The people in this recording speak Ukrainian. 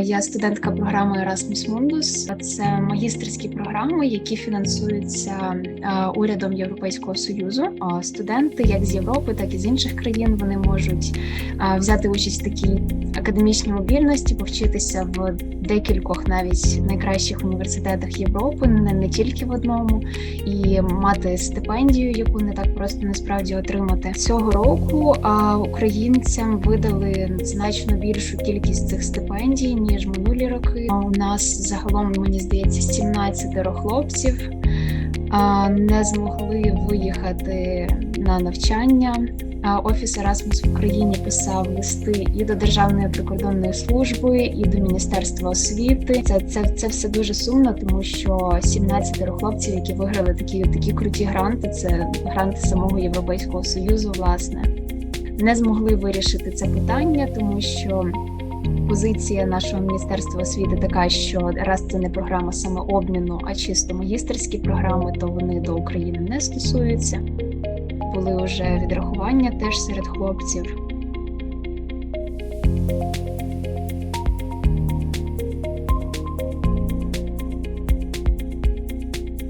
Я студентка програми Erasmus Mundus. Це магістерські програми, які фінансуються е, урядом Європейського союзу. Студенти, як з Європи, так і з інших країн, вони можуть е, взяти участь в такій академічній мобільності, повчитися в декількох навіть найкращих університетах Європи, не, не тільки в одному, і мати стипендію, яку не так просто насправді отримати цього року. А українцям видали значно більшу кількість цих стипендій ніж минулі роки. У нас загалом мені здається 17 хлопців не змогли виїхати на навчання. Офіс Erasmus в Україні писав листи і до Державної прикордонної служби, і до Міністерства освіти. Це це, це все дуже сумно, тому що 17 хлопців, які виграли такі такі круті гранти, це гранти самого Європейського союзу, власне, не змогли вирішити це питання, тому що Позиція нашого міністерства освіти така, що раз це не програма самообміну, а чисто магістерські програми, то вони до України не стосуються. Були вже відрахування теж серед хлопців.